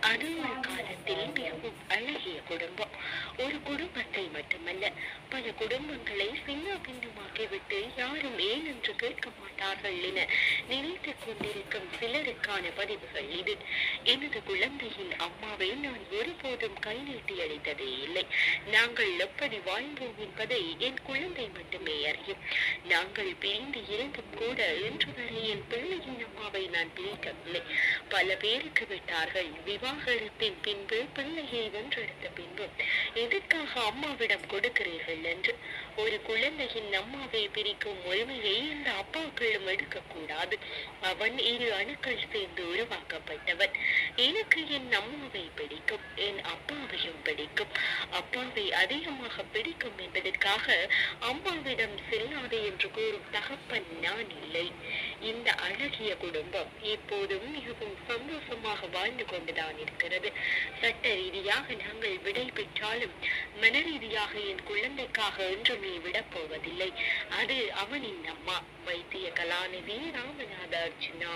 அது ஒரு காலத்தில் மிகவும் அழகிய குடும்பம். ஒரு குடும்பத்தை மட்டுமல்ல பல குடும்பங்களை சின்ன பின்னமாக்கிவிட்டு யாரும் ஏன் என்று கேட்க மாட்டார்கள் என நினைத்துக் கொண்டிருக்கும் சிலருக்கான பதிவுகள் இது. எனது குழந்தையின் அம்மாவை நான் ஒருபோதும் கை நீட்டி அளித்ததே இல்லை. நாங்கள் எப்படி வாழ்ந்தோம் என்பதை என் குழந்தை மட்டுமே அறியும். நாங்கள் பிரிந்து இருந்தும் கூட இன்று வரை என் பிள்ளையின் அம்மாவை நான் பிரிக்கவில்லை பல பேருக்கு விட்டார்கள். விவாகரத்தின் பின்பு பிள்ளையை வென்றெடுத்த பின்பு எதற்காக அம்மாவிடம் கொடுக்கிறீர்கள் என்று? ஒரு குழந்தையின் அம்மாவை பிரிக்கும் உரிமையை இந்த அப்பாக்களும் எடுக்கக்கூடாது. அவன் இரு அணுக்கள் சேர்ந்து உருவாக்கப்பட்டவன். எனக்கு என் அம்மாவை பிடிக்கும் என் அப்பாவையும் பிடிக்கும். அப்பாவை அதிகமாக பிடிக்கும் என்பதற்காக அம்மாவிடம் செல்லாத என்று கூறும் தகப்பன் நான் இல்லை இந்த அழகிய குடும்பம் இப்போதும் மிகவும் சந்தோஷமாக வாழ்ந்து கொண்டுதான் இருக்கிறது. சட்ட ரீதியாக நாங்கள் விடை பெற்றாலும் மன ரீதியாக என் குழந்தைக்காக என்றுமே நீ போவதில்லை. அது அவனின் அம்மா வைத்திய கலாநிதி ராமநாத அர்ஜுனா